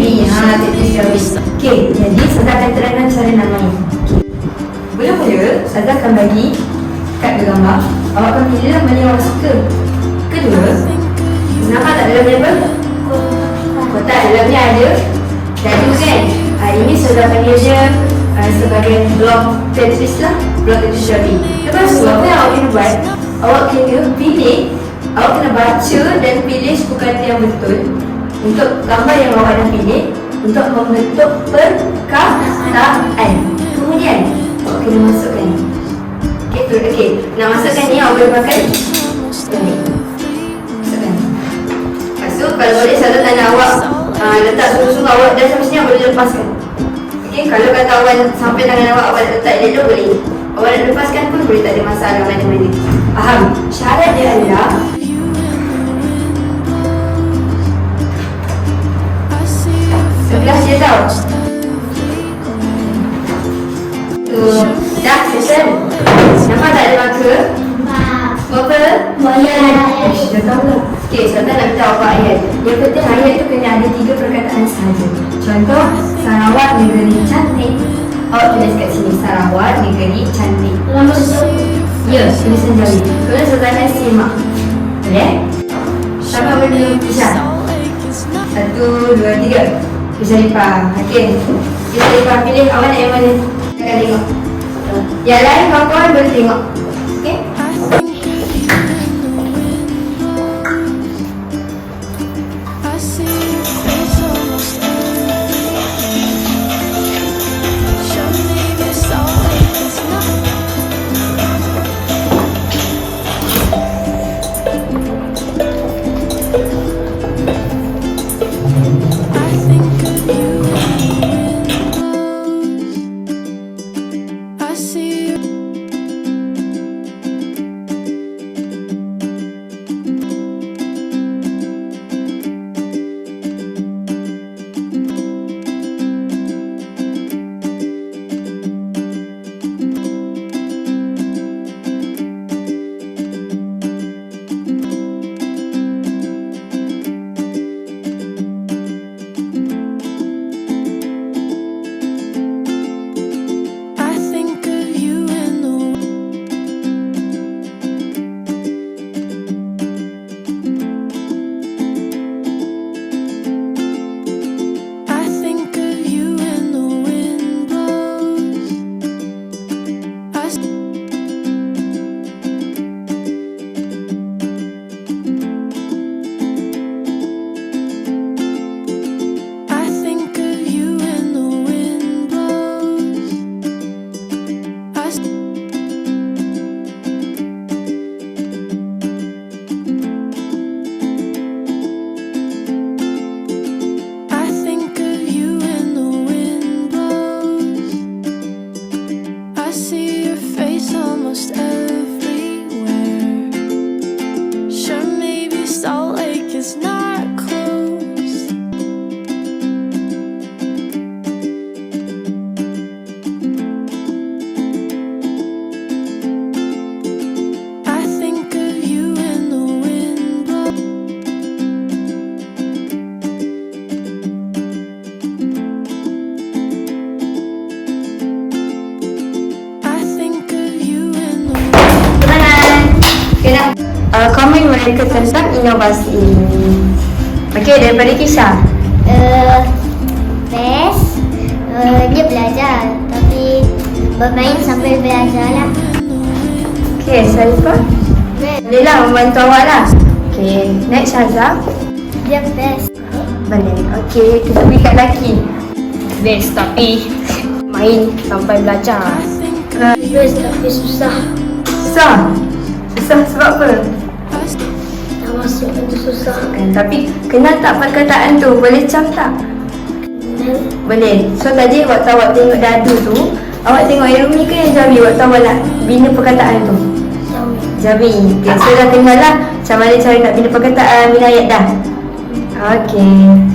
Ha, tulis Jawi Okey, jadi Sada akan terangkan cara namanya Okey. Mula-mula, Sada akan bagi Kad bergambar Awak akan pilih lah mana yang awak suka Kedua Nampak tak dalamnya apa? Kotak dalamnya ada Dadu kan? Ha, ini Sada panggil dia uh, Sebagai blok Tetris lah Blok Tetris Jawi Lepas tu, apa yang awak kena buat? Awak kena pilih Awak kena baca dan pilih kata yang betul Untuk gambar yang awak dah pilih Untuk membentuk perkataan Kemudian Awak kena masukkan Okey, tu, okey. Nak masukkan ni awak boleh pakai Ini Masukkan. Lepas kalau boleh saya tanya awak uh, Letak sungguh-sungguh awak dah sampai sini awak boleh lepaskan. Okey, kalau kata awak sampai tangan awak awak letak elok boleh. Awak nak lepaskan pun boleh tak ada masalah mana-mana Faham? Syarat dia adalah Nampak tak ada marker? Apa? Ish, dah tahu. Lah Okay, contoh nak minta apa ayat. Yang penting ayat tu kena ada tiga perkataan sahaja Contoh Sarawak negeri cantik. Awak tulis kat sini. Sarawak negeri cantik. Ya, tulisan Jawi Kemudian saudara simak. Boleh? Sama benda Isha. Satu, dua, tiga. Bisa lipat Okey. Bisa lipat pilih. Awak nak yang mana? Akan tengok Jalan Kampung Bersingok uh, komen mereka tentang inovasi Okey, daripada Kisha. Uh, best uh, Dia belajar Tapi Bermain sambil belajar lah. Okey, Sarifah Best Boleh lah membantu awak lah. Okey, next Syazah Dia best Boleh, okey, kita pergi kat lelaki. Best tapi Main sampai belajar. Uh, Best tapi susah. Susah? Susah sebab apa? Masuk itu susah Kan, tapi kenal tak perkataan tu? Boleh cam tak? Boleh. So tadi waktu awak tengok dadu tu, awak tengok Irumi ke yang Jawi waktu awak nak bina perkataan tu? Jawi. Okay, so dah kenal lah macam mana cara nak bina perkataan, bina ayat dah. Okay.